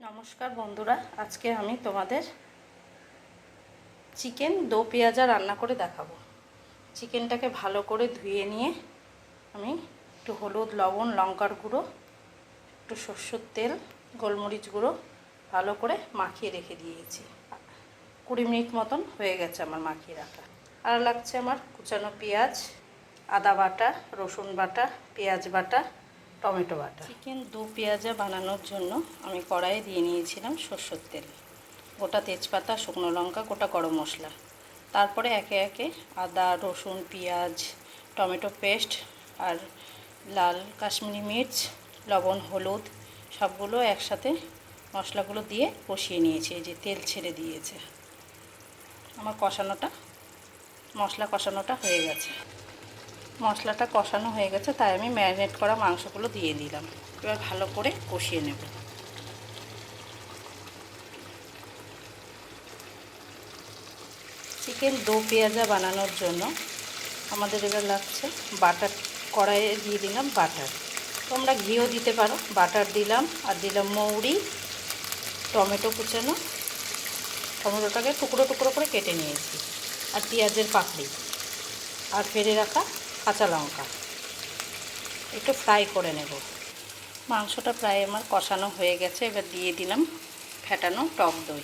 নমস্কার বন্ধুরা, আজকে আমি তোমাদের চিকেন দো পেঁয়াজা রান্না করে দেখাবো। চিকেনটাকে ভালো করে ধুয়ে নিয়ে আমি একটু হলুদ, লবণ, লঙ্কার গুঁড়ো, একটু সর্ষের তেল, গোলমরিচ গুঁড়ো ভালো করে মাখিয়ে রেখে দিয়েছি। কুড়ি মিনিট মতন হয়ে গেছে আমার মাখিয়ে রাখা। আর লাগছে আমার কুচানো পেঁয়াজ, আদা বাটা, রসুন বাটা, পেঁয়াজ বাটা টমেটো বাটা। চিকেন দু পেঁয়াজা বানানোর জন্য আমি কড়াইয়ে দিয়ে নিয়েছিলাম সর্ষের তেল। গোটা তেজপাতা, শুকনো লঙ্কা, গোটা গরম মশলা। তারপরে একে একে আদা, রসুন, পেঁয়াজ, টমেটো পেস্ট আর লাল কাশ্মীরি মির্চ, লবণ, হলুদ সবগুলো একসাথে মশলাগুলো দিয়ে কষিয়ে নিয়েছি, এই যে তেল ছেড়ে দিয়েছে। আমার কষানোটা, মশলা কষানোটা হয়ে গেছে। মশলাটা কষানো হয়ে গেছে, তাই আমি ম্যারিনেট করা মাংসগুলো দিয়ে দিলাম। এবার ভালো করে কষিয়ে নেব। চিকেন দো পেঁয়াজা বানানোর জন্য আমাদের এবার লাগছে বাটার, কড়াইয়ে দিয়ে দিলাম বাটার। তোমরা ঘিও দিতে পারো, বাটার দিলাম, আর দিলাম মৌরি, টমেটো কুচানো, টমেটোটাকে টুকরো টুকরো করে কেটে নিয়েছি, আর পেঁয়াজের পাপড়ি, আর ফেলে রাখা কাঁচা লঙ্কা। একটু ফ্রাই করে নেব। মাংসটা প্রায় আমার কষানো হয়ে গেছে, এবার দিয়ে দিলাম ফেটানো টক দই।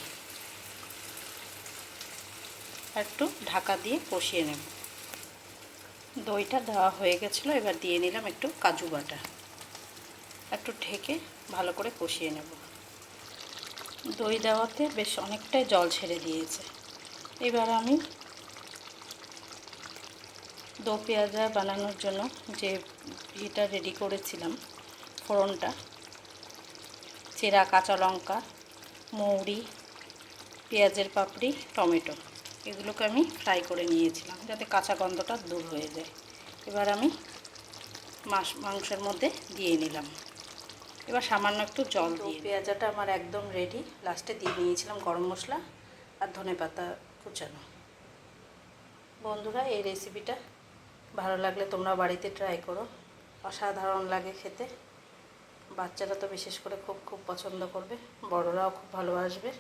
একটু ঢাকা দিয়ে কষিয়ে নেব। দইটা দেওয়া হয়ে গেছিল, এবার দিয়ে নিলাম একটু কাজু বাটা। একটু ঢেকে ভালো করে কষিয়ে নেব। দই দেওয়াতে বেশ অনেকটাই জল ছেড়ে দিয়েছে। এবার আমি দো পেঁয়াজা বানানোর জন্য যে ইয়েটা রেডি করেছিলাম ফোড়নটা চেরা কাঁচা লঙ্কা মৌরি পেঁয়াজের পাপড়ি টমেটো এগুলোকে আমি ফ্রাই করে নিয়েছিলাম যাতে কাঁচা গন্ধটা দূর হয়ে যায়। এবার আমি মাস মাংসের মধ্যে দিয়ে নিলাম। এবার সামান্য একটু জল দিয়ে পেঁয়াজাটা আমার একদম রেডি লাস্টে দিয়ে নিয়েছিলাম গরম মশলা আর ধনে পাতা কুচানো। বন্ধুরা এই রেসিপিটা ভালো লাগলে তোমরা বাড়িতে ট্রাই করো। অসাধারণ লাগে খেতে। বাচ্চারা তো বিশেষ করে খুব খুব পছন্দ করবে। বড়রাও খুব ভালোবাসবে।